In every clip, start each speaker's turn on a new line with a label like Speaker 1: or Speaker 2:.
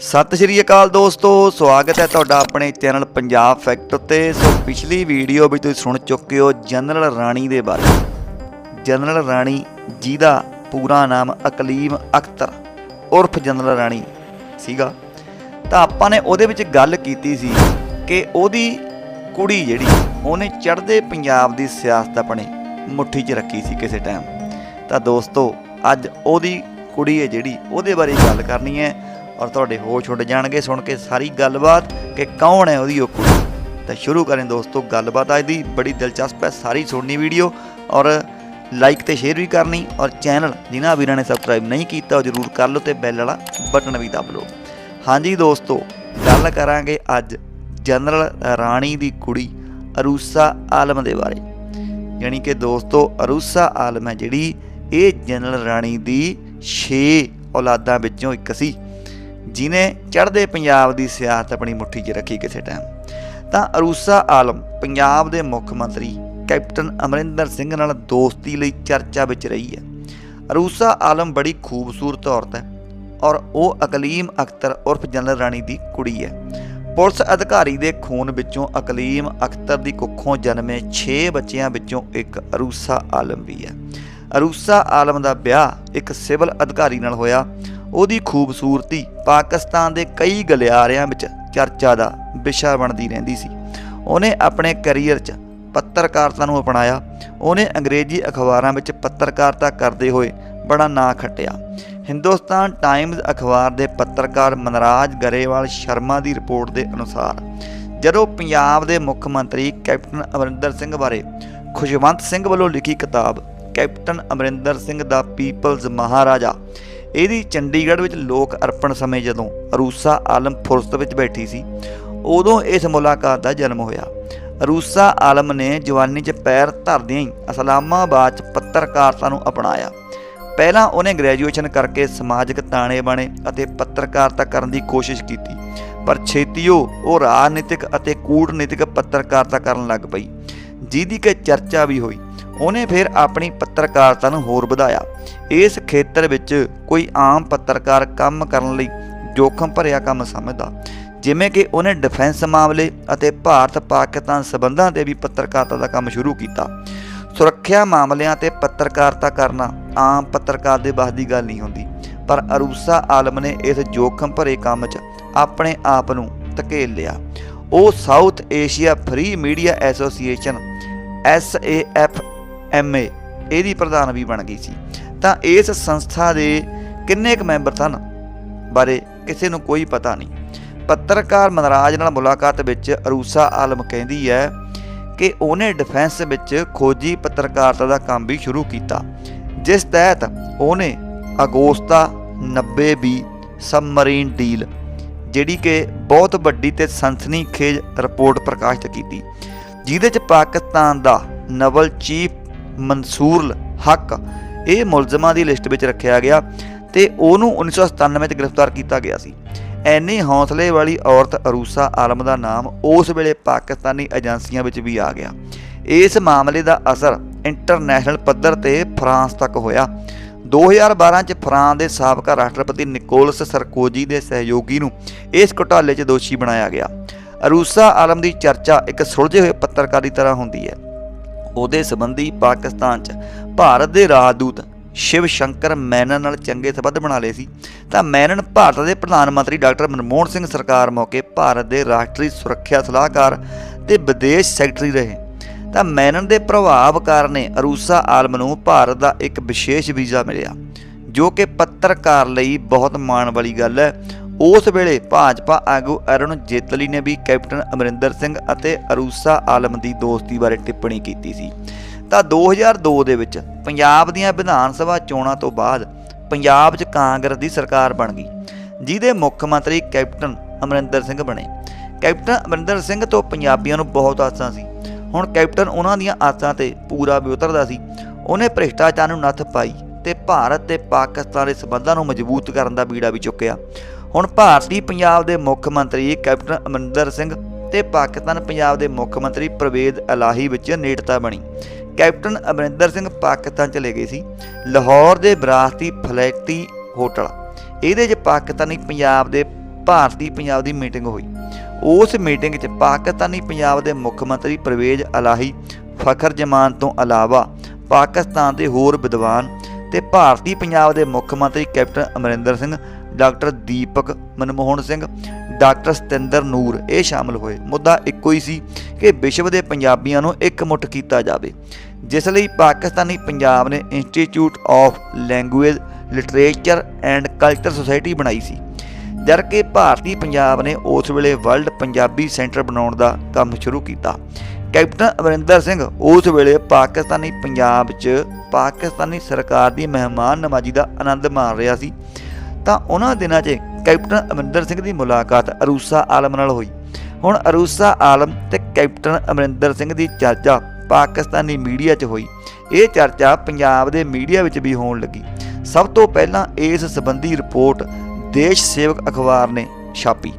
Speaker 1: ਸਤਿ ਸ਼੍ਰੀ ਅਕਾਲ ਦੋਸਤੋ, ਸਵਾਗਤ ਹੈ ਤੁਹਾਡਾ ਆਪਣੇ ਚੈਨਲ ਪੰਜਾਬ ਫੈਕਟ ਉੱਤੇ। ਸੋ ਪਿਛਲੀ ਵੀਡੀਓ ਵਿੱਚ ਤੁਸੀਂ ਸੁਣ ਚੁੱਕੇ ਹੋ ਜਨਰਲ ਰਾਣੀ ਦੇ ਬਾਰੇ। ਜਨਰਲ ਰਾਣੀ ਜਿਹਦਾ ਪੂਰਾ ਨਾਮ ਅਕਲੀਮ ਅਖਤਰ, ਉਰਫ ਜਨਰਲ ਰਾਣੀ ਸੀਗਾ। ਤਾਂ ਆਪਾਂ ਨੇ ਉਹਦੇ ਵਿੱਚ ਗੱਲ ਕੀਤੀ ਸੀ ਕਿ ਉਹਦੀ ਕੁੜੀ ਜਿਹੜੀ, ਉਹਨੇ ਚੜ੍ਹਦੇ ਪੰਜਾਬ ਦੀ ਸਿਆਸਤ ਆਪਣੇ ਮੁੱਠੀ 'ਚ ਰੱਖੀ ਸੀ ਕਿਸੇ ਟਾਈਮ ਤਾਂ ਦੋਸਤੋ, ਅੱਜ ਉਹਦੀ ਕੁੜੀ ਹੈ ਜਿਹੜੀ, ਉਹਦੇ ਬਾਰੇ ਗੱਲ ਕਰਨੀ ਹੈ। ਔਰ ਤੁਹਾਡੇ ਹੋਸ਼ ਉੱਡ ਜਾਣਗੇ ਸੁਣ ਕੇ ਸਾਰੀ ਗੱਲਬਾਤ ਕਿ ਕੌਣ ਹੈ ਉਹਦੀ ਉਹ ਕੁੜੀ। ਤਾਂ ਸ਼ੁਰੂ ਕरें ਦੋਸਤੋ ਗੱਲਬਾਤ ਅੱਜ ਦੀ, ਬੜੀ ਦਿਲਚਸਪ ਹੈ, ਸਾਰੀ ਸੁਣਨੀ ਵੀਡੀਓ। ਔਰ ਲਾਈਕ ਤੇ ਸ਼ੇਅਰ ਵੀ ਕਰਨੀ, ਔਰ ਚੈਨਲ ਜਿਨ੍ਹਾਂ ਵੀਰਾਂ ਨੇ ਸਬਸਕ੍ਰਾਈਬ ਨਹੀਂ ਕੀਤਾ ਉਹ ਜਰੂਰ ਕਰ ਲਓ ਤੇ ਬੈਲ ਵਾਲਾ ਬਟਨ ਵੀ ਦਬ ਲਓ। ਹਾਂਜੀ ਦੋਸਤੋ, ਗੱਲ ਕਰਾਂਗੇ ਅੱਜ ਜਨਰਲ ਰਾਣੀ ਦੀ ਕੁੜੀ ਅਰੂਸਾ ਆਲਮ ਦੇ ਬਾਰੇ। ਯਾਨੀ ਕਿ ਦੋਸਤੋ ਅਰੂਸਾ ਆਲਮ ਹੈ ਜਿਹੜੀ ਇਹ ਜਨਰਲ ਰਾਣੀ ਦੀ 6 ਔਲਾਦਾਂ ਵਿੱਚੋਂ ਇੱਕ ਸੀ। ਜਿਨੇ ਚੜ੍ਹਦੇ ਪੰਜਾਬ ਦੀ ਸਿਆਸਤ ਆਪਣੀ ਮੁੱਠੀ 'ਚ ਰੱਖੀ ਕਿਸੇ ਟਾਈਮ ਤਾਂ ਅਰੂਸਾ ਆਲਮ, ਪੰਜਾਬ ਦੇ ਮੁੱਖ ਮੰਤਰੀ ਕੈਪਟਨ ਅਮਰਿੰਦਰ ਸਿੰਘ ਨਾਲ ਦੋਸਤੀ ਲਈ ਚਰਚਾ ਵਿੱਚ ਰਹੀ ਹੈ। ਅਰੂਸਾ ਆਲਮ ਬੜੀ ਖੂਬਸੂਰਤ ਔਰਤ ਹੈ ਔਰ ਉਹ ਅਕਲੀਮ ਅਖਤਰ ਉਰਫ ਜਨਰਲ ਰਾਣੀ ਦੀ ਕੁੜੀ ਹੈ। ਪੁਲਿਸ ਅਧਿਕਾਰੀ ਦੇ ਖੂਨ ਵਿੱਚੋਂ ਅਕਲੀਮ ਅਖਤਰ ਦੀ ਕੁੱਖੋਂ ਜਨਮੇ 6 ਬੱਚਿਆਂ ਵਿੱਚੋਂ ਇੱਕ ਅਰੂਸਾ ਆਲਮ ਵੀ ਹੈ। ਅਰੂਸਾ ਆਲਮ ਦਾ ਵਿਆਹ ਇੱਕ ਸਿਵਲ ਅਧਿਕਾਰੀ ਨਾਲ ਹੋਇਆ ਉਹਦੀ ਖੂਬਸੂਰਤੀ ਪਾਕਿਸਤਾਨ ਦੇ ਕਈ ਗਲਿਆਰਿਆਂ ਵਿੱਚ ਚਰਚਾ ਦਾ ਵਿਸ਼ਾ ਬਣਦੀ ਰਹਿੰਦੀ ਸੀ। ਉਹਨੇ ਆਪਣੇ ਕੈਰੀਅਰ 'ਚ ਪੱਤਰਕਾਰਤਾ ਨੂੰ ਅਪਣਾਇਆ। ਉਹਨੇ ਅੰਗਰੇਜ਼ੀ ਅਖਬਾਰਾਂ ਵਿੱਚ ਪੱਤਰਕਾਰਤਾ ਕਰਦੇ ਹੋਏ ਬੜਾ ਨਾਂ ਖੱਟਿਆ। ਹਿੰਦੁਸਤਾਨ ਟਾਈਮਜ਼ ਅਖਬਾਰ ਦੇ ਪੱਤਰਕਾਰ ਮਨਰਾਜ ਗਰੇਵਾਲ ਸ਼ਰਮਾ ਦੀ ਰਿਪੋਰਟ ਦੇ ਅਨੁਸਾਰ, ਜਦੋਂ ਪੰਜਾਬ ਦੇ ਮੁੱਖ ਮੰਤਰੀ ਕੈਪਟਨ ਅਮਰਿੰਦਰ ਸਿੰਘ ਬਾਰੇ ਖੁਸ਼ਵੰਤ ਸਿੰਘ ਵੱਲੋਂ ਲਿਖੀ ਕਿਤਾਬ ਕੈਪਟਨ ਅਮਰਿੰਦਰ ਸਿੰਘ ਦਾ ਪੀਪਲਜ਼ ਮਹਾਰਾਜਾ ਇਹਦੀ ਚੰਡੀਗੜ੍ਹ ਵਿੱਚ ਲੋਕ ਅਰਪਣ ਸਮੇਂ ਜਦੋਂ ਅਰੂਸਾ ਆਲਮ ਫੁਰਸਤ ਵਿੱਚ ਬੈਠੀ ਸੀ, ਉਦੋਂ ਇਸ ਮੁਲਾਕਾਤ ਦਾ ਜਨਮ ਹੋਇਆ। ਅਰੂਸਾ ਆਲਮ ਨੇ ਜਵਾਨੀ 'ਚ ਪੈਰ ਧਰਦਿਆਂ ਹੀ ਇਸਲਾਮਾਬਾਦ 'ਚ ਪੱਤਰਕਾਰਤਾ ਨੂੰ ਅਪਣਾਇਆ। ਪਹਿਲਾਂ ਉਹਨੇ ਗ੍ਰੈਜੂਏਸ਼ਨ ਕਰਕੇ ਸਮਾਜਿਕ ਤਾਣੇ ਬਾਣੇ ਅਤੇ ਪੱਤਰਕਾਰਤਾ ਕਰਨ ਦੀ ਕੋਸ਼ਿਸ਼ ਕੀਤੀ, ਪਰ ਛੇਤੀ ਉਹ ਰਾਜਨੀਤਿਕ ਅਤੇ ਕੂਟਨੀਤਿਕ ਪੱਤਰਕਾਰਤਾ ਕਰਨ ਲੱਗ ਪਈ, ਜਿਹਦੀ ਕਿ ਚਰਚਾ ਵੀ ਹੋਈ। ਉਹਨੇ ਫਿਰ ਆਪਣੀ ਪੱਤਰਕਾਰਤਾ ਨੂੰ ਹੋਰ ਵਧਾਇਆ। ਇਸ ਖੇਤਰ ਵਿੱਚ ਕੋਈ ਆਮ ਪੱਤਰਕਾਰ ਕੰਮ ਕਰਨ ਲਈ ਜੋਖਮ ਭਰਿਆ ਕੰਮ ਸਮਝਦਾ। ਜਿਵੇਂ ਕਿ ਉਹਨੇ ਡਿਫੈਂਸ ਮਾਮਲੇ ਅਤੇ ਭਾਰਤ ਪਾਕਿਸਤਾਨ ਸਬੰਧਾਂ ਤੇ ਵੀ ਪੱਤਰਕਾਰਤਾ ਦਾ ਕੰਮ ਸ਼ੁਰੂ ਕੀਤਾ। ਸੁਰੱਖਿਆ ਮਾਮਲਿਆਂ ਤੇ ਪੱਤਰਕਾਰਤਾ ਕਰਨਾ ਆਮ ਪੱਤਰਕਾਰ ਦੇ ਬਸ ਦੀ ਗੱਲ ਨਹੀਂ ਹੁੰਦੀ। ਪਰ ਅਰੂਸਾ ਆਲਮ ਨੇ ਇਸ ਜੋਖਮ ਭਰੇ ਕੰਮ 'ਚ ਆਪਣੇ ਆਪ ਨੂੰ ਧਕੇਲ ਲਿਆ। ਉਹ South Asia free media association SAFMA ਇਹਦੀ ਪ੍ਰਧਾਨ ਵੀ ਬਣ ਗਈ ਸੀ। ਤਾਂ ਇਸ ਸੰਸਥਾ ਦੇ ਕਿੰਨੇ ਕੁ ਮੈਂਬਰ ਸਨ? ਬਾਰੇ ਕਿਸੇ ਨੂੰ ਕੋਈ ਪਤਾ ਨਹੀਂ। ਪੱਤਰਕਾਰ ਮਨਰਾਜ ਨਾਲ ਮੁਲਾਕਾਤ ਵਿੱਚ ਅਰੂਸਾ ਆਲਮ ਕਹਿੰਦੀ ਹੈ ਕਿ ਉਹਨੇ ਡਿਫੈਂਸ ਵਿੱਚ ਖੋਜੀ ਪੱਤਰਕਾਰਤਾ ਦਾ ਕੰਮ ਵੀ ਸ਼ੁਰੂ ਕੀਤਾ। ਜਿਸ ਤਹਿਤ ਉਹਨੇ ਅਗੋਸਤਾ 90 ਬੀ ਸਬਮਰੀਨ ਡੀਲ ਜਿਹੜੀ ਕਿ ਬਹੁਤ ਵੱਡੀ ਤੇ ਸਨਸਨੀਖੇਜ ਰਿਪੋਰਟ ਪ੍ਰਕਾਸ਼ਿਤ ਕੀਤੀ। ਜਿਹਦੇ ਚ ਪਾਕਿਸਤਾਨ ਦਾ ਨਵਲ ਚੀਫ ਮਨਸੂਰ ਹੱਕ, ਇਹ ਮੁਲਜ਼ਮਾਂ ਦੀ ਲਿਸਟ ਵਿੱਚ ਰੱਖਿਆ ਗਿਆ ਤੇ ਉਹਨੂੰ 1997 ਚ ਗ੍ਰਿਫਤਾਰ ਕੀਤਾ ਗਿਆ ਸੀ। ਐਨੀ ਹੌਸਲੇ ਵਾਲੀ ਔਰਤ ਅਰੂਸਾ ਆਲਮ ਦਾ ਨਾਮ ਉਸ ਵੇਲੇ ਪਾਕਿਸਤਾਨੀ ਏਜੰਸੀਆਂ ਵਿੱਚ ਵੀ ਆ ਗਿਆ। ਇਸ ਮਾਮਲੇ ਦਾ ਅਸਰ ਇੰਟਰਨੈਸ਼ਨਲ ਪੱਧਰ ਤੇ ਫਰਾਂਸ ਤੱਕ ਹੋਇਆ। 2012 ਚ ਫਰਾਂਸ ਦੇ ਸਾਬਕਾ ਰਾਸ਼ਟਰਪਤੀ ਨਿਕੋਲਸ ਸਰਕੋਜੀ ਦੇ ਸਹਿਯੋਗੀ ਨੂੰ ਇਸ ਘੁਟਾਲੇ 'ਚ ਦੋਸ਼ੀ ਬਣਾਇਆ ਗਿਆ। ਅਰੂਸਾ ਆਲਮ ਦੀ ਚਰਚਾ ਇੱਕ ਸੁਲਝੇ ਹੋਏ ਪੱਤਰਕਾਰੀ ਤਰ੍ਹਾਂ ਹੁੰਦੀ ਹੈ। ਉਹਦੇ ਸੰਬੰਧੀ ਪਾਕਿਸਤਾਨ 'ਚ ਭਾਰਤ ਦੇ ਰਾਜਦੂਤ ਸ਼ਿਵ ਸ਼ੰਕਰ ਮੈਨਨ ਨਾਲ ਚੰਗੇ ਸਬੰਧ ਬਣਾ ਲਏ ਸੀ। ਤਾਂ ਮੈਨਨ ਭਾਰਤ ਦੇ ਪ੍ਰਧਾਨ ਮੰਤਰੀ ਡਾਕਟਰ ਮਨਮੋਹਨ ਸਿੰਘ ਸਰਕਾਰ ਮੌਕੇ ਭਾਰਤ ਦੇ ਰਾਸ਼ਟਰੀ ਸੁਰੱਖਿਆ ਸਲਾਹਕਾਰ ਤੇ ਵਿਦੇਸ਼ ਸੈਕਟਰੀ ਰਹੇ। ਤਾਂ ਮੈਨਨ ਦੇ ਪ੍ਰਭਾਵ ਕਾਰਨ ਅਰੂਸਾ ਆਲਮ ਨੂੰ ਭਾਰਤ ਦਾ ਇੱਕ ਵਿਸ਼ੇਸ਼ ਵੀਜ਼ਾ ਮਿਲਿਆ, ਜੋ ਕਿ ਪੱਤਰਕਾਰ ਲਈ ਬਹੁਤ ਮਾਣ ਵਾਲੀ ਗੱਲ ਹੈ। ਉਸ ਵੇਲੇ ਭਾਜਪਾ ਆਗੂ ਅਰੁਣ ਜੇਤਲੀ ਨੇ ਵੀ ਕੈਪਟਨ ਅਮਰਿੰਦਰ ਸਿੰਘ ਅਤੇ ਅਰੂਸਾ ਆਲਮ ਦੀ ਦੋਸਤੀ ਬਾਰੇ ਟਿੱਪਣੀ ਕੀਤੀ ਸੀ। ਤਾਂ 2002 ਦੇ ਵਿੱਚ ਪੰਜਾਬ ਦੀਆਂ ਵਿਧਾਨ ਸਭਾ ਚੋਣਾਂ ਤੋਂ ਬਾਅਦ ਪੰਜਾਬ 'ਚ ਕਾਂਗਰਸ ਦੀ ਸਰਕਾਰ ਬਣ ਗਈ, ਜਿਹਦੇ ਮੁੱਖ ਮੰਤਰੀ ਕੈਪਟਨ ਅਮਰਿੰਦਰ ਸਿੰਘ ਬਣੇ। ਕੈਪਟਨ ਅਮਰਿੰਦਰ ਸਿੰਘ ਤੋਂ ਪੰਜਾਬੀਆਂ ਨੂੰ ਬਹੁਤ ਆਸਾਂ ਸੀ। ਹੁਣ ਕੈਪਟਨ ਉਹਨਾਂ ਦੀਆਂ ਆਸਾਂ ਤੇ ਪੂਰਾ ਵੀ ਉਤਰਦਾ ਸੀ। ਉਹਨੇ ਭ੍ਰਿਸ਼ਟਾਚਾਰ ਨੂੰ ਨੱਥ ਪਾਈ ਤੇ ਭਾਰਤ ਤੇ ਪਾਕਿਸਤਾਨ ਦੇ ਸਬੰਧਾਂ ਨੂੰ ਮਜ਼ਬੂਤ ਕਰਨ ਦਾ ਬੀੜਾ ਵੀ ਚੁੱਕਿਆ। ਹੁਣ ਭਾਰਤੀ ਪੰਜਾਬ ਦੇ ਮੁੱਖ ਮੰਤਰੀ ਕੈਪਟਨ ਅਮਰਿੰਦਰ ਸਿੰਘ ਤੇ ਪਾਕਿਸਤਾਨ ਪੰਜਾਬ ਦੇ ਮੁੱਖ ਮੰਤਰੀ ਪ੍ਰਵੇਦ ਅਲਾਹੀ ਵਿੱਚ ਨੇੜਤਾ ਬਣੀ। ਕੈਪਟਨ ਅਮਰਿੰਦਰ ਸਿੰਘ ਪਾਕਿਸਤਾਨ ਚਲੇ ਗਏ ਸੀ, ਲਾਹੌਰ ਦੇ ਵਿਰਾਸਤੀ ਫਲੈਕਟੀ ਹੋਟਲ। ਇਹਦੇ 'ਚ ਪਾਕਿਸਤਾਨੀ ਪੰਜਾਬ ਦੇ, ਭਾਰਤੀ ਪੰਜਾਬ ਦੀ ਮੀਟਿੰਗ ਹੋਈ। ਉਸ ਮੀਟਿੰਗ 'ਚ ਪਾਕਿਸਤਾਨੀ ਪੰਜਾਬ ਦੇ ਮੁੱਖ ਮੰਤਰੀ ਪਰਵੇਜ਼ ਅਲਾਹੀ, ਫਖਰ ਜਮਾਨ ਤੋਂ ਇਲਾਵਾ ਪਾਕਿਸਤਾਨ ਦੇ ਹੋਰ ਵਿਦਵਾਨ ਤੇ ਭਾਰਤੀ ਪੰਜਾਬ ਦੇ ਮੁੱਖ ਮੰਤਰੀ captain Amarinder Singh doctor Deepak Manmohan Singh, doctor Satinder Noor, ਇਹ ਸ਼ਾਮਲ ਹੋਏ। ਮੁੱਦਾ ਇੱਕੋ ਹੀ ਸੀ ਕਿ ਵਿਸ਼ਵ ਦੇ ਪੰਜਾਬੀਆਂ ਨੂੰ ਇਕਮੁੱਠ ਕੀਤਾ ਜਾਵੇ, ਜਿਸ ਲਈ ਪਾਕਿਸਤਾਨੀ ਪੰਜਾਬ ਨੇ institute of language, literature and culture society ਬਣਾਈ ਸੀ। ਜਦਕਿ ਭਾਰਤੀ ਪੰਜਾਬ ਨੇ ਉਸ ਵੇਲੇ ਵਰਲਡ ਪੰਜਾਬੀ ਸੈਂਟਰ ਬਣਾਉਣ ਦਾ ਕੰਮ ਸ਼ੁਰੂ ਕੀਤਾ। ਕੈਪਟਨ ਅਮਰਿੰਦਰ ਸਿੰਘ ਉਸ ਵੇਲੇ ਪਾਕਿਸਤਾਨੀ ਪੰਜਾਬ 'ਚ ਪਾਕਿਸਤਾਨੀ ਸਰਕਾਰ ਦੀ ਮਹਿਮਾਨ ਨਵਾਜ਼ੀ ਦਾ ਆਨੰਦ ਮਾਣ ਰਿਹਾ ਸੀ। ਤਾਂ ਉਹਨਾਂ ਦਿਨਾਂ 'ਚ ਕੈਪਟਨ ਅਮਰਿੰਦਰ ਸਿੰਘ ਦੀ ਮੁਲਾਕਾਤ ਅਰੂਸਾ ਆਲਮ ਨਾਲ ਹੋਈ। ਹੁਣ ਅਰੂਸਾ ਆਲਮ ਤੇ ਕੈਪਟਨ ਅਮਰਿੰਦਰ ਸਿੰਘ ਦੀ ਚਰਚਾ ਪਾਕਿਸਤਾਨੀ ਮੀਡੀਆ 'ਚ ਹੋਈ। ਇਹ ਚਰਚਾ ਪੰਜਾਬ ਦੇ ਮੀਡੀਆ ਵਿੱਚ ਵੀ ਹੋਣ ਲੱਗੀ। ਸਭ ਤੋਂ ਪਹਿਲਾਂ ਇਸ ਸੰਬੰਧੀ ਰਿਪੋਰਟ ਦੇਸ਼ ਸੇਵਕ ਅਖਬਾਰ ਨੇ ਛਾਪੀ।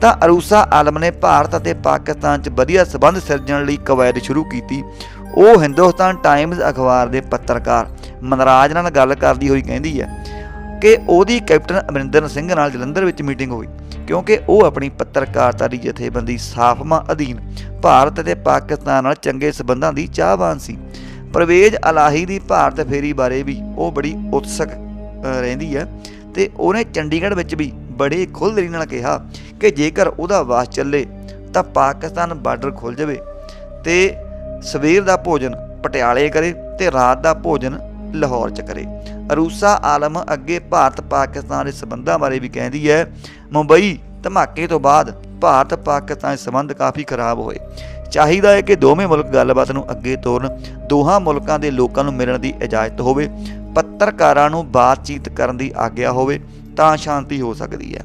Speaker 1: ਤਾਂ ਅਰੂਸਾ ਆਲਮ ਨੇ ਭਾਰਤ ਅਤੇ ਪਾਕਿਸਤਾਨ 'ਚ ਵਧੀਆ ਸਬੰਧ ਸਿਰਜਣ ਲਈ ਕਵਾਇਦ ਸ਼ੁਰੂ ਕੀਤੀ। ਉਹ ਹਿੰਦੁਸਤਾਨ ਟਾਈਮਜ਼ ਅਖਬਾਰ ਦੇ ਪੱਤਰਕਾਰ ਮਨਰਾਜ ਨਾਲ ਗੱਲ ਕਰਦੀ ਹੋਈ ਕਹਿੰਦੀ ਹੈ ਕਿ ਉਹਦੀ ਕੈਪਟਨ ਅਮਰਿੰਦਰ ਸਿੰਘ ਨਾਲ ਜਲੰਧਰ ਵਿੱਚ ਮੀਟਿੰਗ ਹੋਈ, ਕਿਉਂਕਿ ਉਹ ਆਪਣੀ ਪੱਤਰਕਾਰਤਾ ਦੀ ਜਥੇਬੰਦੀ ਸਾਫਮਾ ਅਧੀਨ ਭਾਰਤ ਅਤੇ ਪਾਕਿਸਤਾਨ ਨਾਲ ਚੰਗੇ ਸਬੰਧਾਂ ਦੀ ਚਾਹਵਾਨ ਸੀ। ਪਰਵੇਜ਼ ਅਲਾਹੀ ਦੀ ਭਾਰਤ ਫੇਰੀ ਬਾਰੇ ਵੀ ਉਹ ਬੜੀ ਉਤਸਕ ਰਹਿੰਦੀ ਹੈ ਤੇ ਉਹਨੇ ਚੰਡੀਗੜ੍ਹ ਵਿੱਚ ਵੀ ਬੜੇ ਖੁੱਲ੍ਹਦਰੀ ਨਾਲ ਕਿਹਾ ਕਿ ਜੇਕਰ ਉਹਦਾ ਵਾਸ ਚੱਲੇ ਤਾਂ ਪਾਕਿਸਤਾਨ ਬਾਰਡਰ ਖੁੱਲ ਜਾਵੇ ਤੇ ਸਵੇਰ ਦਾ ਭੋਜਨ ਪਟਿਆਲੇ ਕਰੇ ਤੇ ਰਾਤ ਦਾ ਭੋਜਨ ਲਾਹੌਰ ਚ ਕਰੇ। ਅਰੂਸਾ ਆਲਮ ਅੱਗੇ ਭਾਰਤ ਪਾਕਿਸਤਾਨ ਦੇ ਸਬੰਧਾਂ ਬਾਰੇ ਵੀ ਕਹਿੰਦੀ ਹੈ, ਮੁੰਬਈ ਧਮਾਕੇ ਤੋਂ ਬਾਅਦ ਭਾਰਤ ਪਾਕਿਸਤਾਨ ਦੇ ਸਬੰਧ ਕਾਫੀ ਖਰਾਬ ਹੋਏ। ਚਾਹੀਦਾ ਹੈ ਕਿ ਦੋਵੇਂ ਮੁਲਕ ਗੱਲਬਾਤ ਨੂੰ ਅੱਗੇ ਤੋਰਨ, ਦੋਹਾਂ ਮੁਲਕਾਂ ਦੇ ਲੋਕਾਂ ਨੂੰ ਮਿਲਣ ਦੀ ਇਜਾਜ਼ਤ ਹੋਵੇ, ਪੱਤਰਕਾਰਾਂ ਨੂੰ ਬਾਤਚੀਤ ਕਰਨ ਦੀ ਆਗਿਆ ਹੋਵੇ ਤਾਂ ਸ਼ਾਂਤੀ ਹੋ ਸਕਦੀ ਹੈ।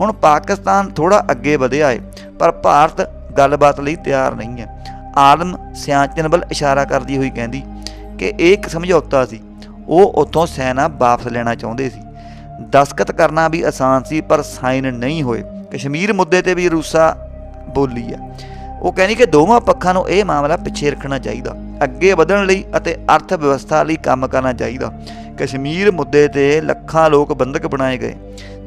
Speaker 1: ਹੁਣ ਪਾਕਿਸਤਾਨ ਥੋੜਾ ਅੱਗੇ ਵਧਿਆ ਹੈ, ਪਰ ਭਾਰਤ ਗੱਲਬਾਤ ਲਈ ਤਿਆਰ ਨਹੀਂ ਹੈ। ਆਲਮ ਸਿਆਚਨ ਵੱਲ ਇਸ਼ਾਰਾ ਕਰਦੀ ਹੋਈ ਕਹਿੰਦੀ ਕਿ ਇਹ ਇੱਕ ਸਮਝੌਤਾ ਸੀ ਉਹ ਉੱਥੋਂ ਸੈਨਾ ਵਾਪਸ ਲੈਣਾ ਚਾਹੁੰਦੇ ਸੀ। ਦਸਖਤ ਕਰਨਾ ਵੀ ਆਸਾਨ ਸੀ, ਪਰ ਸਾਈਨ ਨਹੀਂ ਹੋਏ। ਕਸ਼ਮੀਰ ਮੁੱਦੇ ਤੇ ਵੀ ਰੂਸਾ ਬੋਲੀ ਹੈ ਉਹ ਕਹਿੰਦੀ ਕਿ ਦੋਵਾਂ ਪੱਖਾਂ ਨੂੰ ਇਹ ਮਾਮਲਾ ਪਿੱਛੇ ਰੱਖਣਾ ਚਾਹੀਦਾ। ਅੱਗੇ ਵਧਣ ਲਈ ਅਤੇ ਅਰਥ ਵਿਵਸਥਾ ਲਈ ਕੰਮ ਕਰਨਾ ਚਾਹੀਦਾ। ਕਸ਼ਮੀਰ ਮੁੱਦੇ ਤੇ ਲੱਖਾਂ ਲੋਕ ਬੰਦਕ ਬਣਾਏ ਗਏ।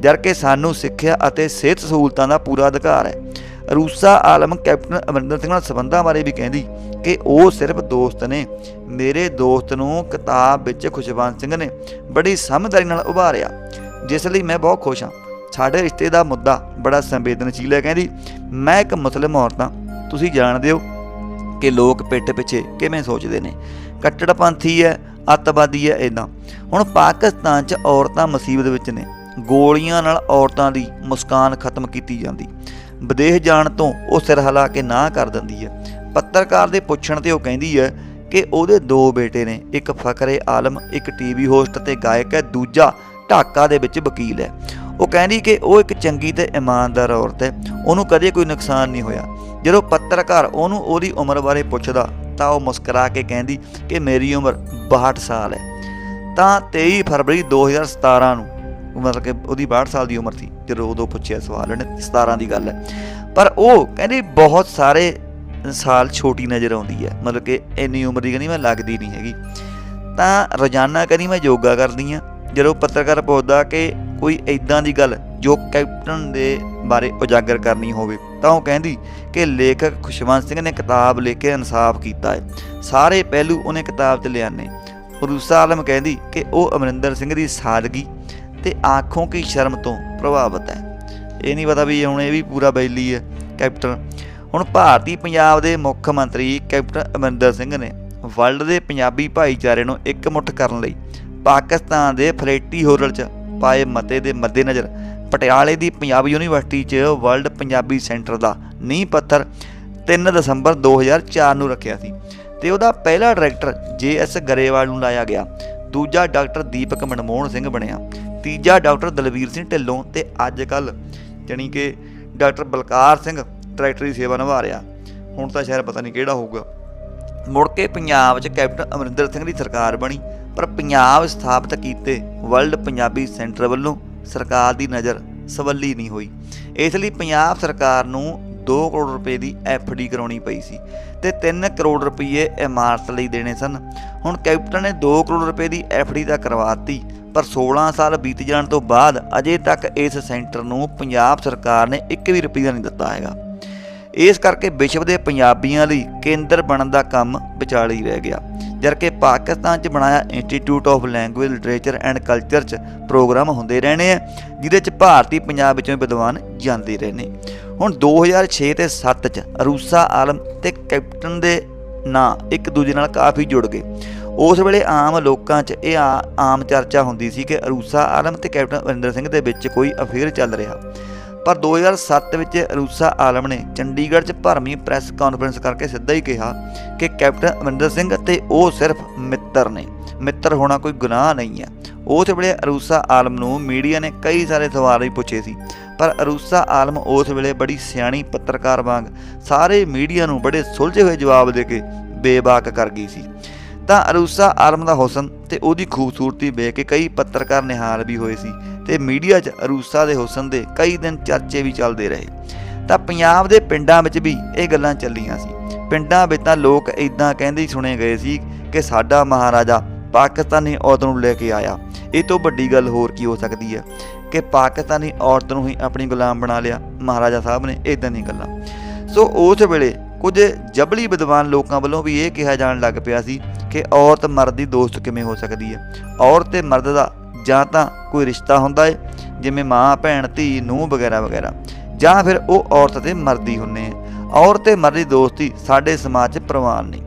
Speaker 1: ਜਦਕਿ ਸਾਨੂੰ ਸਿੱਖਿਆ ਅਤੇ ਸਿਹਤ ਸਹੂਲਤਾਂ ਦਾ ਪੂਰਾ ਅਧਿਕਾਰ ਹੈ। ਰੂਸਾ ਆਲਮ ਕੈਪਟਨ ਅਮਰਿੰਦਰ ਸਿੰਘ ਨਾਲ ਸਬੰਧਾਂ ਬਾਰੇ ਵੀ ਕਹਿੰਦੀ ਕਿ ਉਹ ਸਿਰਫ ਦੋਸਤ ਨੇ। ਮੇਰੇ ਦੋਸਤ ਨੂੰ ਕਿਤਾਬ ਵਿੱਚ ਖੁਸ਼ਵੰਤ ਸਿੰਘ ਨੇ ਬੜੀ ਸਮਝਦਾਰੀ ਨਾਲ ਉਭਾਰਿਆ, ਜਿਸ ਲਈ ਮੈਂ ਬਹੁਤ ਖੁਸ਼ ਹਾਂ। ਸਾਡੇ ਰਿਸ਼ਤੇ ਦਾ ਮੁੱਦਾ ਬੜਾ ਸੰਵੇਦਨਸ਼ੀਲ ਹੈ, ਕਹਿੰਦੀ, ਮੈਂ ਇੱਕ ਮੁਸਲਿਮ ਔਰਤ ਹਾਂ। ਤੁਸੀਂ ਜਾਣਦੇ ਹੋ ਕਿ ਲੋਕ ਪਿੱਠ ਪਿੱਛੇ ਕਿਵੇਂ ਸੋਚਦੇ ਨੇ। ਕੱਟੜਪੰਥੀ ਹੈ, ਅੱਤਵਾਦੀ ਹੈ ਇਦਾਂ ਹੁਣ ਪਾਕਿਸਤਾਨ 'ਚ ਔਰਤਾਂ ਮੁਸੀਬਤ ਵਿੱਚ ਨੇ। ਗੋਲੀਆਂ ਨਾਲ ਔਰਤਾਂ ਦੀ ਮੁਸਕਾਨ ਖਤਮ ਕੀਤੀ ਜਾਂਦੀ। ਵਿਦੇਸ਼ ਜਾਣ ਤੋਂ ਉਹ ਸਿਰ ਹਿਲਾ ਕੇ ਨਾ ਕਰ ਦਿੰਦੀ ਹੈ। ਪੱਤਰਕਾਰ ਦੇ ਪੁੱਛਣ ਤੇ ਉਹ ਕਹਿੰਦੀ ਹੈ ਕਿ ਉਹਦੇ ਦੋ ਬੇਟੇ ਨੇ, ਇੱਕ ਫਕਰੇ ਆਲਮ, ਇੱਕ ਟੀਵੀ ਹੋਸਟ ਤੇ ਗਾਇਕ ਹੈ, ਦੂਜਾ ਢਾਕਾ ਦੇ ਵਿੱਚ ਵਕੀਲ ਹੈ। ਉਹ ਕਹਿੰਦੀ ਕਿ ਉਹ ਇੱਕ ਚੰਗੀ ਤੇ ਇਮਾਨਦਾਰ ਔਰਤ ਹੈ, ਉਹਨੂੰ ਕਦੇ ਕੋਈ ਨੁਕਸਾਨ ਨਹੀਂ ਹੋਇਆ। ਜਦੋਂ ਪੱਤਰਕਾਰ ਉਹਨੂੰ ਉਹਦੀ ਉਮਰ ਬਾਰੇ ਪੁੱਛਦਾ, ਤਾਂ ਉਹ ਮੁਸਕਰਾ ਕੇ ਕਹਿੰਦੀ ਕਿ ਮੇਰੀ ਉਮਰ 62 ਸਾਲ ਹੈ। ਤਾਂ 23 ਫਰਵਰੀ 2017 ਨੂੰ, ਮਤਲਬ ਕਿ ਉਹਦੀ 62 ਸਾਲ ਦੀ ਉਮਰ ਸੀ, ਜਦੋਂ ਉਦੋਂ ਪੁੱਛਿਆ ਸਵਾਲ, ਉਹਨੇ 17 ਦੀ ਗੱਲ ਹੈ। ਪਰ ਉਹ ਕਹਿੰਦੀ ਬਹੁਤ ਸਾਰੇ ਸਾਲ ਛੋਟੀ ਨਜ਼ਰ ਆਉਂਦੀ ਹੈ। ਮਤਲਬ ਕਿ ਇੰਨੀ ਉਮਰ ਦੀ ਕਹਿੰਦੀ ਮੈਂ ਲੱਗਦੀ ਨਹੀਂ ਹੈਗੀ। ਤਾਂ ਰੋਜ਼ਾਨਾ ਕਹਿੰਦੀ ਮੈਂ ਯੋਗਾ ਕਰਦੀ ਆ ਜਦੋਂ ਪੱਤਰਕਾਰ ਪੁੱਛਦਾ ਕਿ ਕੋਈ ਐਦਾਂ ਦੀ ਗੱਲ ਜੋ ਕੈਪਟਨ ਦੇ ਬਾਰੇ ਉਜਾਗਰ ਕਰਨੀ ਹੋਵੇ, ਤਾਂ ਉਹ ਕਹਿੰਦੀ ਕਿ ਲੇਖਕ ਖੁਸ਼ਵੰਤ ਸਿੰਘ ਨੇ ਕਿਤਾਬ ਲਿਖ ਕੇ ਇਨਸਾਫ ਕੀਤਾ ਹੈ। ਸਾਰੇ ਪਹਿਲੂ ਉਹਨੇ ਕਿਤਾਬ 'ਚ ਲਿਆਨੇ ਰੂਸਾ ਆਲਮ ਕਹਿੰਦੀ ਕਿ ਉਹ ਅਮਰਿੰਦਰ ਸਿੰਘ ਦੀ ਸਾਦਗੀ ਤੇ ਆਂਖੋਂ ਕੀ ਸ਼ਰਮ ਤੋਂ ਪ੍ਰਭਾਵਿਤ ਹੈ। ਇਹ ਨਹੀਂ ਪਤਾ ਵੀ ਹੁਣ ਇਹ ਵੀ ਪੂਰਾ ਬੈਲੀ ਹੈ ਕੈਪਟਨ। ਹੁਣ ਭਾਰਤੀ ਪੰਜਾਬ ਦੇ ਮੁੱਖ ਮੰਤਰੀ ਕੈਪਟਨ ਅਮਰਿੰਦਰ ਸਿੰਘ ਨੇ ਵਰਲਡ ਦੇ ਪੰਜਾਬੀ ਭਾਈਚਾਰੇ ਨੂੰ ਇਕਮੁੱਠ ਕਰਨ ਲਈ ਪਾਕਿਸਤਾਨ ਦੇ ਫਲੇਟੀ ਹੋਰਲ 'ਚ ਪਾਏ ਮਤੇ ਦੇ ਮੱਦੇਨਜ਼ਰ ਪਟਿਆਲੇ ਦੀ ਪੰਜਾਬ ਯੂਨੀਵਰਸਿਟੀ 'ਚ ਵਰਲਡ ਪੰਜਾਬੀ ਸੈਂਟਰ ਦਾ ਨੀਂਹ ਪੱਥਰ 3 ਦਸੰਬਰ 2004 ਨੂੰ ਰੱਖਿਆ ਸੀ ਤੇ ਉਹਦਾ ਪਹਿਲਾ ਡਾਇਰੈਕਟਰ ਜੇ.ਐਸ. ਗਰੇਵਾਲ ਨੂੰ ਲਾਇਆ ਗਿਆ ਦੂਜਾ ਡਾਕਟਰ ਦੀਪਕ ਮਨਮੋਹਨ ਸਿੰਘ ਬਣਿਆ ਤੀਜਾ ਡਾਕਟਰ ਦਲਵੀਰ ਸਿੰਘ ਢਿੱਲੋਂ ਤੇ ਅੱਜ ਕੱਲ ਜਾਣੀ ਕਿ ਡਾਕਟਰ ਬਲਕਾਰ ਸਿੰਘ ਡਾਇਰੈਕਟਰ ਦੀ ਸੇਵਾ ਨਿਭਾ ਰਿਹਾ। ਹੁਣ ਤਾਂ ਸ਼ਾਇਦ ਪਤਾ ਨਹੀਂ ਕਿਹੜਾ ਹੋਊਗਾ। ਮੁੜ ਕੇ ਪੰਜਾਬ 'ਚ ਕੈਪਟਨ ਅਮਰਿੰਦਰ ਸਿੰਘ ਦੀ ਸਰਕਾਰ ਬਣੀ, ਪਰ ਪੰਜਾਬ ਸਥਾਪਿਤ ਕੀਤੇ ਵਰਲਡ ਪੰਜਾਬੀ ਸੈਂਟਰ ਵੱਲੋਂ ਸਰਕਾਰ ਦੀ ਨਜ਼ਰ ਸਵੱਲੀ ਨਹੀਂ ਹੋਈ। ਇਸ ਲਈ ਪੰਜਾਬ ਸਰਕਾਰ ਨੂੰ 2 ਕਰੋੜ ਰੁਪਏ ਦੀ ਡੀ ਕਰਾਉਣੀ ਪਈ ਸੀ ਤੇ 3 ਕਰੋੜ ਰੁਪਏ ਇਮਾਰਤ ਲਈ ਦੇਣੇ ਸਨ। ਹੁਣ ਕੈਪਟਨ ਨੇ 2 ਕਰੋੜ ਰੁਪਏ ਦੀ ਡੀ ਤਾਂ ਕਰਵਾਤੀ ਪਰ 16 ਸਾਲ ਬੀਤ ਜਾਣ ਤੋਂ ਬਾਅਦ ਅਜੇ ਤੱਕ ਇਸ ਸੈਂਟਰ ਨੂੰ ਪੰਜਾਬ ਸਰਕਾਰ ਨੇ 1 ਵੀ ਰੁਪਈਆ ਨਹੀਂ ਦਿੱਤਾ ਹੈਗਾ। ਇਸ ਕਰਕੇ ਵਿਸ਼ਵ ਦੇ ਪੰਜਾਬੀਆਂ ਲਈ ਕੇਂਦਰ ਬਣਨ ਦਾ ਕੰਮ ਵਿਚਾਲੇ ਹੀ ਰਹਿ ਗਿਆ। ਜਦਕਿ ਪਾਕਿਸਤਾਨ 'ਚ ਬਣਾਇਆ institute of language literature and culture 'ਚ ਪ੍ਰੋਗਰਾਮ ਹੁੰਦੇ ਰਹਿਣੇ ਆ, ਜਿਹਦੇ 'ਚ ਭਾਰਤੀ ਪੰਜਾਬ ਵਿੱਚੋਂ ਵਿਦਵਾਨ ਜਾਂਦੇ ਰਹੇ ਨੇ ਹੁਣ 2006 ਤੇ 7 'ਚ ਅਰੂਸਾ ਆਲਮ ਤੇ ਕੈਪਟਨ ਦੇ ਨਾਂ ਇੱਕ ਦੂਜੇ ਨਾਲ ਕਾਫੀ ਜੁੜ ਗਏ। ਉਸ ਵੇਲੇ ਆਮ ਲੋਕਾਂ 'ਚ ਇਹ ਆਮ ਚਰਚਾ ਹੁੰਦੀ ਸੀ ਕਿ ਅਰੂਸਾ ਆਲਮ ਤੇ ਕੈਪਟਨ ਅਮਰਿੰਦਰ ਸਿੰਘ ਦੇ ਵਿੱਚ ਕੋਈ ਅਫੇਅਰ ਚੱਲ ਰਿਹਾ। ਪਰ 2007 ਵਿੱਚ ਅਰੂਸਾ ਆਲਮ ਨੇ ਚੰਡੀਗੜ੍ਹ 'ਚ ਭਰਵੀਂ ਪ੍ਰੈਸ ਕਾਨਫਰੰਸ ਕਰਕੇ ਸਿੱਧਾ ਹੀ ਕਿਹਾ ਕਿ ਕੈਪਟਨ ਅਮਰਿੰਦਰ ਸਿੰਘ ਤੇ ਉਹ ਸਿਰਫ ਮਿੱਤਰ ਨੇ। ਮਿੱਤਰ ਹੋਣਾ ਕੋਈ ਗੁਨਾਹ ਨਹੀਂ ਹੈ। ਉਸ ਵੇਲੇ ਅਰੂਸਾ ਆਲਮ ਨੂੰ ਮੀਡੀਆ ਨੇ ਕਈ ਸਾਰੇ ਸਵਾਲ ਵੀ ਪੁੱਛੇ ਸੀ। ਪਰ ਅਰੂਸਾ ਆਲਮ ਉਸ ਵੇਲੇ ਬੜੀ ਸਿਆਣੀ ਪੱਤਰਕਾਰ ਵਾਂਗ ਸਾਰੇ ਮੀਡੀਆ ਨੂੰ ਬੜੇ ਸੁਲਝੇ ਹੋਏ ਜਵਾਬ ਦੇ ਕੇ ਬੇਬਾਕ ਕਰ ਗਈ ਸੀ। ਤਾਂ ਅਰੂਸਾ ਆਲਮ ਦਾ ਹੁਸਨ ਤੇ ਉਹਦੀ ਖੂਬਸੂਰਤੀ ਵੇਖ ਕੇ ਕਈ ਪੱਤਰਕਾਰ ਨਿਹਾਲ ਵੀ ਹੋਏ ਸੀ ਤੇ ਮੀਡੀਆ 'ਚ ਅਰੂਸਾ ਦੇ ਹੁਸਨ ਦੇ ਕਈ ਦਿਨ ਚਰਚੇ ਵੀ ਚੱਲਦੇ ਰਹੇ। ਤਾਂ ਪੰਜਾਬ ਦੇ ਪਿੰਡਾਂ ਵਿੱਚ ਵੀ ਇਹ ਗੱਲਾਂ ਚੱਲੀਆਂ ਸੀ। ਪਿੰਡਾਂ ਵਿੱਚ ਤਾਂ ਲੋਕ ਇਦਾਂ ਕਹਿੰਦੇ ਹੀ ਸੁਣੇ ਗਏ ਸੀ ਕਿ ਸਾਡਾ ਮਹਾਰਾਜਾ ਪਾਕਿਸਤਾਨੀ ਔਰਤ ਨੂੰ ਲੈ ਕੇ ਆਇਆ। ਇਹ ਤੋਂ ਵੱਡੀ ਗੱਲ ਹੋਰ ਕੀ ਹੋ ਸਕਦੀ ਹੈ ਕਿ ਪਾਕਿਸਤਾਨੀ ਔਰਤ ਨੂੰ ਹੀ ਆਪਣੀ ਗੁਲਾਮ ਬਣਾ ਲਿਆ ਮਹਾਰਾਜਾ ਸਾਹਿਬ ਨੇ ਇਦਾਂ ਦੀਆਂ ਗੱਲਾਂ। ਸੋ ਉਸ ਵੇਲੇ ਕੁਝ ਜਬਲੀ ਵਿਦਵਾਨ ਲੋਕਾਂ ਵੱਲੋਂ ਵੀ ਇਹ ਕਿਹਾ ਜਾਣ ਲੱਗ ਪਿਆ ਸੀ ਕਿ ਔਰਤ ਮਰਦ ਦੀ ਦੋਸਤ ਕਿਵੇਂ ਹੋ ਸਕਦੀ ਹੈ? ਔਰਤ ਤੇ ਮਰਦ ਦਾ ਜਾਂ ਤਾਂ ਕੋਈ ਰਿਸ਼ਤਾ ਹੁੰਦਾ ਹੈ ਜਿਵੇਂ ਮਾਂ, ਭੈਣ, ਧੀ ਨੂੰ ਵਗੈਰਾ ਵਗੈਰਾ, ਜਾਂ ਫਿਰ ਉਹ ਔਰਤ ਤੇ ਮਰਦੀ ਹੁੰਨੇ ਆ ਔਰਤ ਤੇ ਮਰਦੀ ਦੋਸਤੀ ਸਾਡੇ ਸਮਾਜ 'ਚ ਪ੍ਰਵਾਨ ਨਹੀਂ।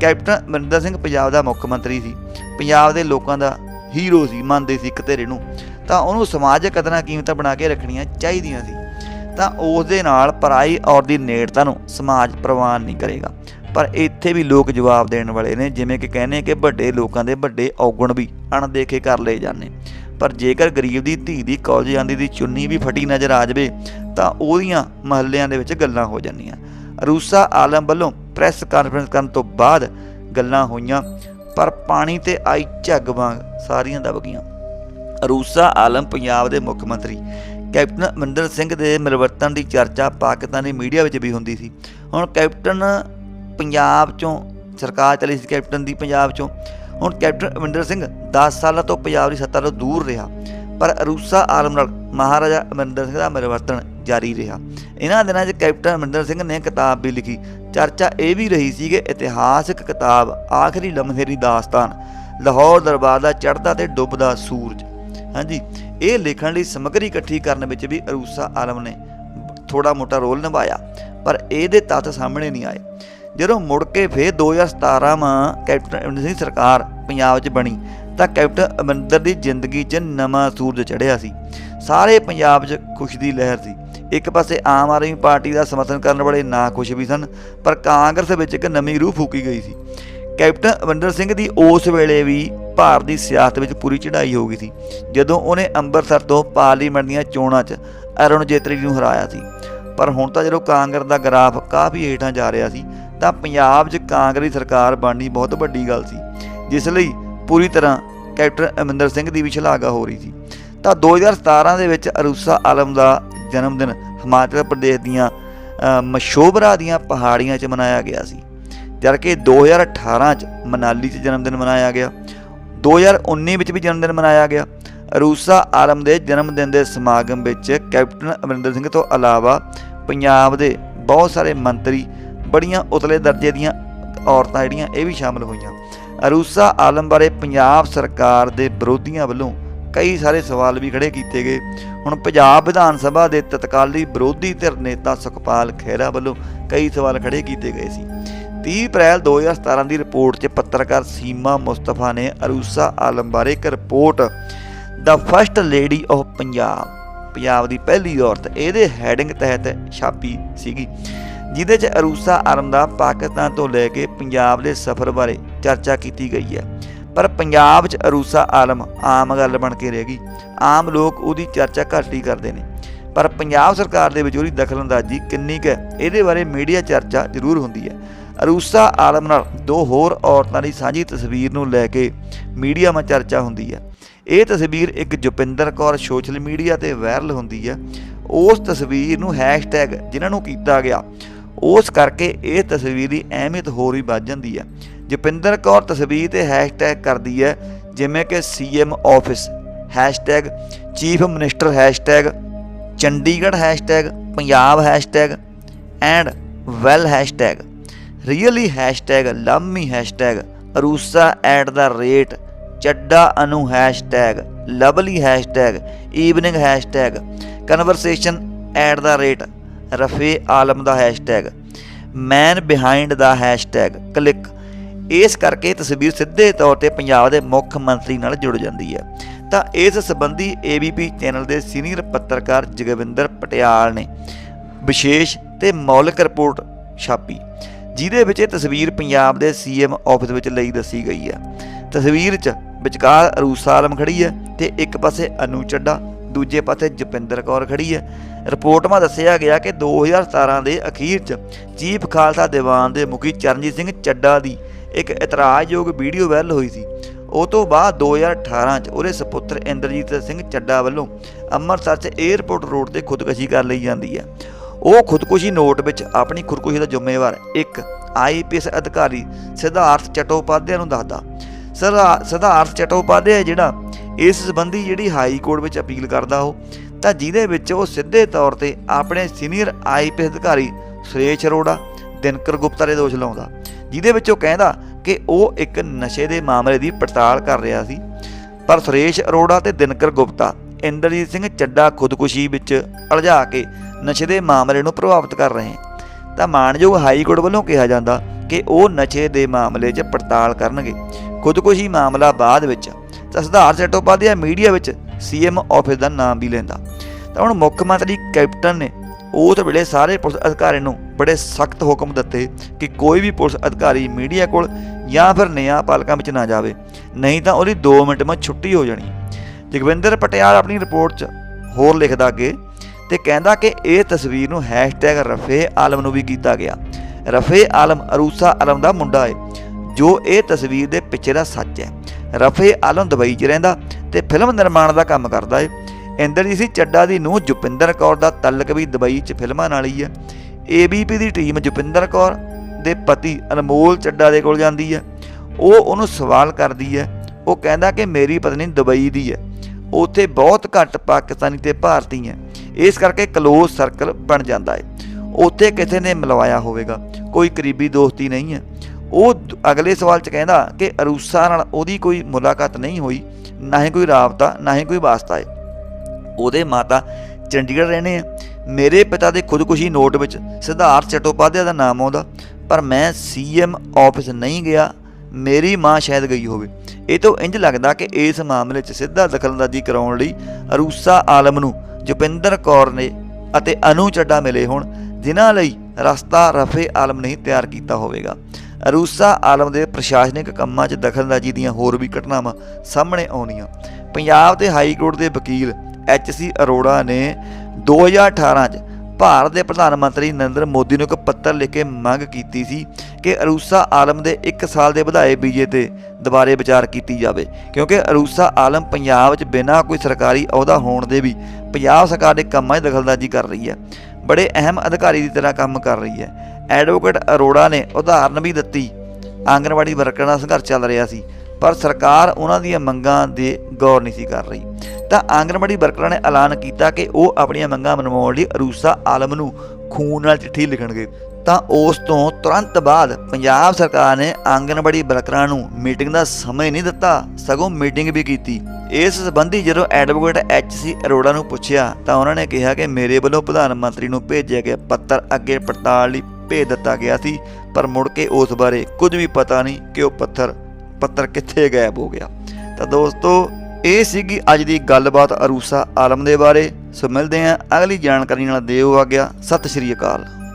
Speaker 1: ਕੈਪਟਨ ਅਮਰਿੰਦਰ ਸਿੰਘ ਪੰਜਾਬ ਦਾ ਮੁੱਖ ਮੰਤਰੀ ਸੀ। ਪੰਜਾਬ ਦੇ ਲੋਕਾਂ ਦਾ ਹੀਰੋ ਸੀ, ਮੰਨਦੇ ਸੀ ਇੱਕ ਧਿਰੇ ਨੂੰ। ਤਾਂ ਉਹਨੂੰ ਸਮਾਜਿਕ ਕਦਰਾਂ ਕੀਮਤਾਂ ਬਣਾ ਕੇ ਰੱਖਣੀਆਂ ਚਾਹੀਦੀਆਂ ਸੀ। ਤਾਂ ਉਸ ਦੇ ਨਾਲ ਪਰਾਈ ਔਰ ਦੀ ਨੇੜਤਾ ਨੂੰ ਸਮਾਜ ਪ੍ਰਵਾਨ ਨਹੀਂ ਕਰੇਗਾ। ਪਰ ਇੱਥੇ ਵੀ ਲੋਕ ਜਵਾਬ ਦੇਣ ਵਾਲੇ ਨੇ, ਜਿਵੇਂ ਕਿ ਕਹਿੰਦੇ ਕਿ ਵੱਡੇ ਲੋਕਾਂ ਦੇ ਵੱਡੇ ਔਗਣ ਵੀ ਅਣਦੇਖੇ ਕਰ ਲਏ ਜਾਂਦੇ। ਪਰ ਜੇਕਰ ਗਰੀਬ ਦੀ ਧੀ ਦੀ ਕਾਲਜ ਜਾਂਦੀ ਦੀ ਚੁੰਨੀ ਵੀ ਫਟੀ ਨਜ਼ਰ ਆ ਜਾਵੇ, ਤਾਂ ਉਹਦੀਆਂ ਮਹੱਲਿਆਂ ਦੇ ਵਿੱਚ ਗੱਲਾਂ ਹੋ ਜਾਂਦੀਆਂ। ਰੂਸਾ ਆਲਮ ਵੱਲੋਂ ਪ੍ਰੈਸ ਕਾਨਫਰੰਸ ਕਰਨ ਤੋਂ ਬਾਅਦ ਗੱਲਾਂ ਹੋਈਆਂ, ਪਰ ਪਾਣੀ ਤੇ ਆਈ ਝੱਗ ਵਾਂਗ ਸਾਰੀਆਂ ਦਬ ਗਈਆਂ। ਰੂਸਾ ਆਲਮ ਪੰਜਾਬ ਦੇ ਮੁੱਖ ਮੰਤਰੀ, ਕੈਪਟਨ ਅਮਰਿੰਦਰ ਸਿੰਘ ਦੇ ਮਿਲਵਰਤਨ ਦੀ ਚਰਚਾ ਪਾਕਿਸਤਾਨੀ ਮੀਡੀਆ ਵਿੱਚ ਵੀ ਹੁੰਦੀ ਸੀ। ਹੁਣ ਕੈਪਟਨ ਪੰਜਾਬ ਚੋਂ, ਸਰਕਾਰ ਚਲੀ ਸੀ ਕੈਪਟਨ ਦੀ ਪੰਜਾਬ ਚੋਂ। ਹੁਣ ਕੈਪਟਨ ਅਮਰਿੰਦਰ ਸਿੰਘ 10 ਸਾਲਾਂ ਤੋਂ ਪੰਜਾਬ ਦੀ ਸੱਤਾ ਤੋਂ ਦੂਰ ਰਿਹਾ। ਪਰ ਅਰੂਸਾ ਆਲਮ ਨਾਲ ਮਹਾਰਾਜਾ ਅਮਰਿੰਦਰ ਸਿੰਘ ਦਾ ਮਿਲਵਰਤਨ ਜਾਰੀ ਰਿਹਾ। ਇਹਨਾਂ ਦਿਨਾਂ 'ਚ ਕੈਪਟਨ ਅਮਰਿੰਦਰ ਸਿੰਘ ਨੇ ਕਿਤਾਬ ਵੀ ਲਿਖੀ। ਚਰਚਾ ਇਹ ਵੀ ਰਹੀ ਸੀ ਕਿ ਇਤਿਹਾਸਕ ਕਿਤਾਬ ਆਖਰੀ ਲਮਹੇ ਦੀ ਦਾਸਤਾਨ, ਲਾਹੌਰ ਦਰਬਾਰ ਦਾ ਚੜ੍ਹਦਾ ਤੇ ਡੁੱਬਦਾ ਸੂਰਜ। ਹਾਂਜੀ, ਇਹ ਲਿਖਣ ਲਈ ਸਮੱਗਰੀ ਇਕੱਠੀ ਕਰਨ ਵਿੱਚ ਵੀ ਅਰੂਸਾ ਆਲਮ ਨੇ ਥੋੜਾ ਮੋਟਾ ਰੋਲ ਨਿਭਾਇਆ, ਪਰ ਇਹਦੇ ਤੱਤ ਸਾਹਮਣੇ ਨਹੀਂ ਆਏ। ਜਦੋਂ ਮੁੜ ਕੇ ਫੇਰ 2017 ਮਾਂ ਕੈਪਟਨ ਅਮਰਿੰਦਰ ਸਿੰਘ ਸਰਕਾਰ ਪੰਜਾਬ 'ਚ ਬਣੀ, ਤਾਂ ਕੈਪਟਨ ਅਮਰਿੰਦਰ ਦੀ ਜ਼ਿੰਦਗੀ 'ਚ ਨਵਾਂ ਸੂਰਜ ਚੜ੍ਹਿਆ ਸੀ। ਸਾਰੇ ਪੰਜਾਬ 'ਚ ਖੁਸ਼ੀ ਦੀ ਲਹਿਰ ਸੀ। ਇੱਕ ਪਾਸੇ ਆਮ ਆਦਮੀ ਪਾਰਟੀ ਦਾ ਸਮਰਥਨ ਕਰਨ ਵਾਲੇ ਨਾ ਖੁਸ਼ ਵੀ ਸਨ, ਪਰ ਕਾਂਗਰਸ ਵਿੱਚ ਇੱਕ ਨਵੀਂ ਰੂਹ ਫੂਕੀ ਗਈ ਸੀ। ਕੈਪਟਨ ਅਮਰਿੰਦਰ ਸਿੰਘ ਦੀ ਉਸ ਵੇਲੇ ਵੀ ਭਾਰਤ ਦੀ ਸਿਆਸਤ ਵਿੱਚ ਪੂਰੀ ਚੜ੍ਹਾਈ ਹੋ ਗਈ ਸੀ, ਜਦੋਂ ਉਹਨੇ ਅੰਮ੍ਰਿਤਸਰ ਤੋਂ ਪਾਰਲੀਮੈਂਟ ਦੀਆਂ ਚੋਣਾਂ 'ਚ ਅਰੁਣ ਜੇਤਲੀ ਨੂੰ ਹਰਾਇਆ ਸੀ। ਪਰ ਹੁਣ ਤਾਂ ਜਦੋਂ ਕਾਂਗਰਸ ਦਾ ਗ੍ਰਾਫ ਕਾਫੀ ਹੇਠਾਂ ਜਾ ਰਿਹਾ ਸੀ ਤਾਂ ਪੰਜਾਬ 'ਚ ਕਾਂਗਰਸੀ ਸਰਕਾਰ ਬਣਨੀ ਬਹੁਤ ਵੱਡੀ ਗੱਲ ਸੀ, ਜਿਸ ਲਈ ਪੂਰੀ ਤਰ੍ਹਾਂ ਕੈਪਟਨ ਅਮਰਿੰਦਰ ਸਿੰਘ ਦੀ ਵੀ ਸ਼ਲਾਘਾ ਹੋ ਰਹੀ ਸੀ। ਤਾਂ 2017 ਦੇ ਵਿੱਚ ਅਰੂਸਾ ਆਲਮ ਦਾ ਜਨਮ ਦਿਨ ਹਿਮਾਚਲ ਪ੍ਰਦੇਸ਼ ਦੀਆਂ ਮਸ਼ੋਬਰਾ ਦੀਆਂ ਪਹਾੜੀਆਂ 'ਚ ਮਨਾਇਆ ਗਿਆ ਸੀ। ਜਦਕਿ 2018 'ਚ ਮਨਾਲੀ 'ਚ ਜਨਮ ਦਿਨ ਮਨਾਇਆ ਗਿਆ। 2019 ਵਿੱਚ ਵੀ ਜਨਮ ਦਿਨ ਮਨਾਇਆ ਗਿਆ। ਅਰੂਸਾ ਆਲਮ ਦੇ ਜਨਮ ਦਿਨ ਦੇ ਸਮਾਗਮ ਵਿੱਚ ਕੈਪਟਨ ਅਮਰਿੰਦਰ ਸਿੰਘ ਤੋਂ ਇਲਾਵਾ ਪੰਜਾਬ ਦੇ ਬਹੁਤ ਸਾਰੇ ਮੰਤਰੀ ਬੜੀਆਂ ਉਤਲੇ ਦਰਜੇ ਦੀਆਂ ਔਰਤਾਂ ਜਿਹੜੀਆਂ ਇਹ ਵੀ ਸ਼ਾਮਲ ਹੋਈਆਂ। ਅਰੂਸਾ ਆਲਮ ਬਾਰੇ ਪੰਜਾਬ ਸਰਕਾਰ ਦੇ ਵਿਰੋਧੀਆਂ ਵੱਲੋਂ ਕਈ ਸਾਰੇ ਸਵਾਲ ਵੀ ਖੜੇ ਕੀਤੇ ਗਏ। ਹੁਣ ਪੰਜਾਬ ਵਿਧਾਨ ਸਭਾ ਦੇ ਤਤਕਾਲੀ ਵਿਰੋਧੀ ਧਿਰ ਨੇਤਾ ਸੁਖਪਾਲ ਖਹਿਰਾ ਵੱਲੋਂ ਕਈ ਸਵਾਲ ਖੜੇ ਕੀਤੇ ਗਏ ਸੀ। 30 ਅਪ੍ਰੈਲ 2017 ਦੀ ਰਿਪੋਰਟ 'ਚ ਪੱਤਰਕਾਰ ਸੀਮਾ ਮੁਸਤਫਾ ਨੇ ਅਰੂਸਾ ਆਲਮ ਬਾਰੇ ਇੱਕ report the first lady of Punjab Punjab ਦੀ ਪਹਿਲੀ ਔਰਤ। ਇਹਦੇ ਹੈਡਿੰਗ ਤਹਿਤ ਛਾਪੀ ਸੀਗੀ। ਜਿਹਦੇ 'ਚ ਅਰੂਸਾ ਆਲਮ ਦਾ ਪਾਕਿਸਤਾਨ ਤੋਂ ਲੈ ਕੇ ਪੰਜਾਬ ਦੇ ਸਫ਼ਰ ਬਾਰੇ ਚਰਚਾ ਕੀਤੀ ਗਈ ਹੈ। ਪਰ ਪੰਜਾਬ 'ਚ ਅਰੂਸਾ ਆਲਮ ਆਮ ਗੱਲ ਬਣ ਕੇ ਰਹਿ ਗਈ। ਆਮ ਲੋਕ ਉਹਦੀ ਚਰਚਾ ਘੱਟ ਹੀ ਕਰਦੇ ਨੇ। ਪਰ ਪੰਜਾਬ ਸਰਕਾਰ ਦੇ ਵਿੱਚ ਉਹਦੀ ਦਖਲਅੰਦਾਜ਼ੀ ਕਿੰਨੀ ਕੁ ਹੈ, ਇਹਦੇ ਬਾਰੇ ਮੀਡੀਆ ਚਰਚਾ ਜ਼ਰੂਰ ਹੁੰਦੀ ਹੈ। ਅਰੂਸਾ ਆਲਮ ਨਾਲ ਦੋ ਹੋਰ ਔਰਤਾਂ ਦੀ ਸਾਂਝੀ ਤਸਵੀਰ ਨੂੰ ਲੈ ਕੇ ਮੀਡੀਆ 'ਚ ਚਰਚਾ ਹੁੰਦੀ ਹੈ। ਇਹ ਤਸਵੀਰ ਇੱਕ ਜੁਪਿੰਦਰ ਕੌਰ ਸੋਸ਼ਲ ਮੀਡੀਆ ਤੇ ਵਾਇਰਲ ਹੁੰਦੀ ਹੈ। ਉਸ ਤਸਵੀਰ ਨੂੰ ਹੈਸ਼ਟੈਗ ਜਿਨ੍ਹਾਂ ਨੂੰ ਕੀਤਾ ਗਿਆ ਉਸ ਕਰਕੇ ਇਹ ਤਸਵੀਰ ਦੀ ਅਹਿਮੀਅਤ ਹੋਰ ਹੀ ਵੱਧ ਜਾਂਦੀ ਹੈ ਜਪਿੰਦਰ ਕੌਰ ਤਸਵੀਰ ਤੇ ਹੈਸ਼ਟੈਗ ਕਰਦੀ ਹੈ, ਜਿਵੇਂ ਕਿ CM office hashtag chief minister hashtag Chandigarh hashtag Punjab hashtag and well hashtag really hashtag ਲੰਮੀ hashtag Aroosa at the rate Chadha Anu hashtag lovely hashtag evening hashtag conversation at the rate ਰਫੇ Alam the hashtag man behind the hashtag click ਇਸ ਕਰਕੇ ਤਸਵੀਰ ਸਿੱਧੇ ਤੌਰ ਤੇ ਪੰਜਾਬ ਦੇ ਮੁੱਖ ਮੰਤਰੀ ਨਾਲ ਜੁੜ ਜਾਂਦੀ ਹੈ। ਤਾਂ ਇਸ ਸੰਬੰਧੀ ABP ਚੈਨਲ ਦੇ ਸੀਨੀਅਰ ਪੱਤਰਕਾਰ ਜਗਵਿੰਦਰ ਪਟਿਆਲ ਨੇ ਵਿਸ਼ੇਸ਼ ਤੇ ਮੌਲਿਕ ਰਿਪੋਰਟ ਛਾਪੀ, ਜਿਹਦੇ ਵਿੱਚ ਇਹ ਤਸਵੀਰ ਪੰਜਾਬ ਦੇ ਸੀਐਮ ਆਫਿਸ ਵਿੱਚ ਲਈ ਦੱਸੀ ਗਈ ਹੈ। ਤਸਵੀਰ 'ਚ ਵਿਚਕਾਰ ਅਰੂਸਾ ਆਲਮ ਖੜੀ ਹੈ ਤੇ ਇੱਕ ਪਾਸੇ ਅਨੂ ਚੱਡਾ ਦੂਜੇ ਪਾਸੇ ਜਪਿੰਦਰ ਕੌਰ ਖੜੀ ਹੈ। ਰਿਪੋਰਟ ਦੱਸਿਆ ਗਿਆ ਕਿ 2017 ਦੇ ਅਖੀਰ 'ਚ ਚੀਫ ਖਾਲਸਾ ਦੀਵਾਨ ਦੇ ਮੁਖੀ ਚਰਨਜੀਤ ਸਿੰਘ ਚੱਡਾ ਦੀ ਇੱਕ ਇਤਰਾਜ਼ਯੋਗ ਵੀਡੀਓ ਵਾਇਰਲ ਹੋਈ ਸੀ। ਉਹ ਤੋਂ ਬਾਅਦ 2018 ਚ ਉਹਦੇ ਸੁਪੁੱਤਰ ਇੰਦਰਜੀਤ ਸਿੰਘ ਚੱਡਾ ਵੱਲੋਂ ਅੰਮ੍ਰਿਤਸਰ 'ਚ 에ਅਰਪੋਰਟ ਰੋਡ ਤੇ ਖੁਦਕੁਸ਼ੀ ਕਰ ਲਈ ਜਾਂਦੀ ਹੈ। ਉਹ ਖੁਦਕੁਸ਼ੀ ਨੋਟ ਵਿੱਚ ਆਪਣੀ ਖੁਦਕੁਸ਼ੀ ਦਾ ਜ਼ਿੰਮੇਵਾਰ ਇੱਕ ਆਈਪੀਐਸ ਅਧਿਕਾਰੀ ਸਿਧਾਰਥ ਚਟੋਪਾਧਿਆ ਨੂੰ ਦੱਸਦਾ। ਸਿਧਾ- ਸਿਧਾਰਥ ਚਟੋਪਾਧਿਆ ਜਿਹੜਾ ਇਸ ਸੰਬੰਧੀ ਜਿਹੜੀ ਹਾਈ ਕੋਰਟ ਵਿੱਚ ਅਪੀਲ ਕਰਦਾ ਉਹ, ਤਾਂ ਜਿਹਦੇ ਵਿੱਚ ਉਹ ਸਿੱਧੇ ਤੌਰ ਤੇ ਆਪਣੇ ਸੀਨੀਅਰ ਆਈਪੀਐਸ ਅਧਿਕਾਰੀ ਸੁਰੇਸ਼ ਅਰੋੜਾ, ਦਿਨਕਰ ਗੁਪਤਾ ਦੇ ਦੋਸ਼ ਲਾਉਂਦਾ। ਜਿਹਦੇ ਵਿੱਚ ਉਹ ਕਹਿੰਦਾ ਕਿ ਉਹ ਇੱਕ ਨਸ਼ੇ ਦੇ ਮਾਮਲੇ ਦੀ ਪੜਤਾਲ ਕਰ ਰਿਹਾ ਸੀ। ਪਰ ਸੁਰੇਸ਼ ਅਰੋੜਾ ਤੇ ਦਿਨਕਰ ਗੁਪਤਾ, ਇੰਦਰਜੀਤ ਸਿੰਘ ਚੱਡਾ ਖੁਦਕੁਸ਼ੀ ਵਿੱਚ ਅਲਝਾ ਕੇ ਨਸ਼ੇ ਦੇ ਮਾਮਲੇ ਨੂੰ ਪ੍ਰਭਾਵਿਤ ਕਰ ਰਹੇ ਤਾਂ ਮਾਨਯੋਗ ਹਾਈ ਕੋਰਟ ਵੱਲੋਂ ਕਿਹਾ ਜਾਂਦਾ ਕਿ ਉਹ ਨਸ਼ੇ ਦੇ ਮਾਮਲੇ 'ਚ ਪੜਤਾਲ ਕਰਨਗੇ। ਖੁਦਕੁਸ਼ੀ ਮਾਮਲਾ ਬਾਅਦ ਵਿੱਚ ਤਾਂ ਸੁਧਾਰ ਚਟੋਪਾਧਿਆ ਮੀਡੀਆ ਵਿੱਚ ਸੀਐਮ ਆਫਿਸ ਦਾ ਨਾਮ ਵੀ ਲੈਂਦਾ। ਤਾਂ ਹੁਣ ਮੁੱਖ ਮੰਤਰੀ ਕੈਪਟਨ ਨੇ ਉਸ ਵੇਲੇ ਸਾਰੇ ਪੁਲਿਸ ਅਧਿਕਾਰੀਆਂ ਨੂੰ ਬੜੇ ਸਖਤ ਹੁਕਮ ਦਿੱਤੇ ਕਿ ਕੋਈ ਵੀ ਪੁਲਿਸ ਅਧਿਕਾਰੀ ਮੀਡੀਆ ਕੋਲ ਜਾਂ ਫਿਰ ਨਿਆਂ ਪਾਲਕਾਂ ਵਿੱਚ ਨਾ ਜਾਵੇ। ਨਹੀਂ ਤਾਂ ਉਹਦੀ 2 ਮਿੰਟ ਵਿੱਚ ਛੁੱਟੀ ਹੋ ਜਾਣੀ। ਜਗਵਿੰਦਰ ਪਟਿਆਲ ਆਪਣੀ ਰਿਪੋਰਟ 'ਚ ਹੋਰ ਲਿਖਦਾ ਅੱਗੇ, ਤੇ ਕਹਿੰਦਾ ਕਿ ਇਹ ਤਸਵੀਰ ਨੂੰ ਹੈਸ਼ਟੈਗ ਰਫੇ ਆਲਮ ਨੂੰ ਵੀ ਕੀਤਾ ਗਿਆ। ਰਫੇ ਆਲਮ ਅਰੂਸਾ ਆਲਮ ਦਾ ਮੁੰਡਾ ਹੈ ਜੋ ਇਹ ਤਸਵੀਰ ਦੇ ਪਿੱਛੇ ਦਾ ਸੱਚ ਹੈ। ਰਫੇ ਆਲਮ ਦੁਬਈ 'ਚ ਰਹਿੰਦਾ ਤੇ ਫਿਲਮ ਨਿਰਮਾਣ ਦਾ ਕੰਮ ਕਰਦਾ ਹੈ ਇੰਦਰਜੀਤ ਸਿੰਘ ਚੱਡਾ ਦੀ ਨੂੰਹ ਜੁਪਿੰਦਰ ਕੌਰ ਦਾ ਤਲਕ ਵੀ ਦੁਬਈ 'ਚ ਫਿਲਮਾਂ ਨਾਲ ਹੀ ਹੈ। ABP ਦੀ ਟੀਮ ਜੁਪਿੰਦਰ ਕੌਰ ਦੇ ਪਤੀ ਅਨਮੋਲ ਚੱਡਾ ਦੇ ਕੋਲ ਜਾਂਦੀ ਹੈ। ਉਹ ਉਹਨੂੰ ਸਵਾਲ ਕਰਦੀ ਹੈ, ਉਹ ਕਹਿੰਦਾ ਕਿ ਮੇਰੀ ਪਤਨੀ ਦੁਬਈ ਦੀ ਹੈ। ਉੱਥੇ ਬਹੁਤ ਘੱਟ ਪਾਕਿਸਤਾਨੀ ਤੇ ਭਾਰਤੀ ਹੈ। ਇਸ ਕਰਕੇ ਕਲੋਜ਼ ਸਰਕਲ ਬਣ ਜਾਂਦਾ ਹੈ ਉੱਥੇ ਕਿਸੇ ਨੇ ਮਿਲਵਾਇਆ ਹੋਵੇਗਾ। ਕੋਈ ਕਰੀਬੀ ਦੋਸਤੀ ਨਹੀਂ ਹੈ। ਉਹ ਅਗਲੇ ਸਵਾਲ 'ਚ ਕਹਿੰਦਾ ਕਿ ਅਰੂਸਾ ਨਾਲ ਉਹਦੀ ਕੋਈ ਮੁਲਾਕਾਤ ਨਹੀਂ ਹੋਈ, ਨਾ ਹੀ ਕੋਈ ਰਾਬਤਾ, ਨਾ ਹੀ ਕੋਈ ਵਾਸਤਾ ਹੈ ਉਹਦੇ ਮਾਤਾ ਚੰਡੀਗੜ੍ਹ ਰਹਿੰਦੇ ਆ। ਮੇਰੇ ਪਿਤਾ ਦੇ ਖੁਦਕੁਸ਼ੀ ਨੋਟ ਵਿੱਚ ਸਿਧਾਰਥ ਚਟੋਪਾਧਿਆ ਦਾ ਨਾਮ ਆਉਂਦਾ, ਪਰ ਮੈਂ ਸੀਐਮ ਆਫਿਸ ਨਹੀਂ ਗਿਆ, ਮੇਰੀ ਮਾਂ ਸ਼ਾਇਦ ਗਈ ਹੋਵੇ। ਇਹ ਤੋਂ ਇੰਜ ਲੱਗਦਾ ਕਿ ਇਸ ਮਾਮਲੇ 'ਚ ਸਿੱਧਾ ਦਖਲਅੰਦਾਜ਼ੀ ਕਰਾਉਣ ਲਈ ਅਰੂਸਾ ਆਲਮ ਨੂੰ ਜੁਪਿੰਦਰ ਕੌਰ ਨੇ ਅਤੇ ਅਨੂ ਚੱਡਾ ਮਿਲੇ ਹੋਣ, ਜਿਨ੍ਹਾਂ ਲਈ ਰਸਤਾ ਰਫੇ ਆਲਮ ਨਹੀਂ ਤਿਆਰ ਕੀਤਾ ਹੋਵੇਗਾ। ਅਰੂਸਾ ਆਲਮ ਦੇ ਪ੍ਰਸ਼ਾਸਨਿਕ ਕੰਮਾਂ 'ਚ ਦਖਲਅੰਦਾਜ਼ੀ ਦੀਆਂ ਹੋਰ ਵੀ ਘਟਨਾਵਾਂ ਸਾਹਮਣੇ ਆਉਣੀਆਂ ਪੰਜਾਬ ਦੇ ਹਾਈ ਕੋਰਟ ਦੇ ਵਕੀਲ ਐਚ ਸੀ ਅਰੋੜਾ ਨੇ 2018 'ਚ ਭਾਰਤ ਦੇ ਪ੍ਰਧਾਨ ਮੰਤਰੀ ਨਰਿੰਦਰ ਮੋਦੀ ਨੂੰ ਇੱਕ ਪੱਤਰ ਲਿਖ ਕੇ ਮੰਗ ਕੀਤੀ ਸੀ ਕਿ ਅਰੂਸਾ ਆਲਮ ਦੇ 1 ਸਾਲ ਦੇ ਵਧਾਏ ਵੀਜ਼ੇ ਤੇ ਦੁਬਾਰੇ ਵਿਚਾਰ ਕੀਤੀ ਜਾਵੇ, ਕਿਉਂਕਿ ਅਰੂਸਾ ਆਲਮ ਪੰਜਾਬ 'ਚ ਬਿਨਾਂ ਕੋਈ ਸਰਕਾਰੀ ਅਹੁਦਾ ਹੋਣ ਦੇ ਵੀ ਪੰਜਾਬ ਸਰਕਾਰ ਦੇ ਕੰਮਾਂ 'ਚ ਦਖਲਅੰਦਾਜ਼ੀ ਕਰ ਰਹੀ ਹੈ। ਬੜੇ ਅਹਿਮ ਅਧਿਕਾਰੀ ਦੀ ਤਰ੍ਹਾਂ ਕੰਮ ਕਰ ਰਹੀ ਹੈ। ਐਡਵੋਕੇਟ ਅਰੋੜਾ ਨੇ ਉਦਾਹਰਨ ਵੀ ਦਿੱਤੀ। ਆਂਗਣਵਾੜੀ ਵਰਕਰਾਂ ਦਾ ਸੰਘਰਸ਼ ਚੱਲ ਰਿਹਾ ਸੀ, ਪਰ ਸਰਕਾਰ ਉਹਨਾਂ ਦੀਆਂ ਮੰਗਾਂ ਦੇ ਗੌਰ ਨਹੀਂ ਸੀ ਕਰ ਰਹੀ। ਤਾਂ ਆਂਗਣਵਾੜੀ ਵਰਕਰਾਂ ਨੇ ਐਲਾਨ ਕੀਤਾ ਕਿ ਉਹ ਆਪਣੀਆਂ ਮੰਗਾਂ ਮਨਵਾਉਣ ਲਈ ਅਰੂਸਾ ਆਲਮ ਨੂੰ ਖੂਨ ਨਾਲ ਚਿੱਠੀ ਲਿਖਣਗੇ। ਤਾਂ ਉਸ ਤੋਂ ਤੁਰੰਤ ਬਾਅਦ ਪੰਜਾਬ ਸਰਕਾਰ ਨੇ ਆਂਗਣਵਾੜੀ ਵਰਕਰਾਂ ਨੂੰ ਮੀਟਿੰਗ ਦਾ ਸਮੇਂ ਨਹੀਂ ਦਿੱਤਾ, ਸਗੋਂ ਮੀਟਿੰਗ ਵੀ ਕੀਤੀ। ਇਸ ਸੰਬੰਧੀ ਜਦੋਂ ਐਡਵੋਕੇਟ ਐਚ ਸੀ ਅਰੋੜਾ ਨੂੰ ਪੁੱਛਿਆ, ਤਾਂ ਉਹਨਾਂ ਨੇ ਕਿਹਾ ਕਿ ਮੇਰੇ ਵੱਲੋਂ ਪ੍ਰਧਾਨ ਮੰਤਰੀ ਨੂੰ ਭੇਜਿਆ ਗਿਆ ਪੱਤਰ ਅੱਗੇ ਪੜਤਾਲ ਲਈ ਭੇਜ ਦਿੱਤਾ ਗਿਆ ਸੀ, ਪਰ ਮੁੜ ਕੇ ਉਸ ਬਾਰੇ ਕੁਝ ਵੀ ਪਤਾ ਨਹੀਂ ਕਿ ਉਹ ਪੱਥਰ ਪੱਤਰ ਕਿੱਥੇ ਗਾਇਬ ਹੋ ਗਿਆ। ਤਾਂ ਦੋਸਤੋ, ਇਹ ਸੀਗੀ ਅੱਜ ਦੀ ਗੱਲਬਾਤ ਅਰੂਸਾ ਆਲਮ ਦੇ ਬਾਰੇ। ਸੋ ਮਿਲਦੇ ਹਾਂ ਅਗਲੀ ਜਾਣਕਾਰੀ ਨਾਲ। ਦਿਓ ਆ ਗਿਆ ਸਤਿ ਸ਼੍ਰੀ ਅਕਾਲ।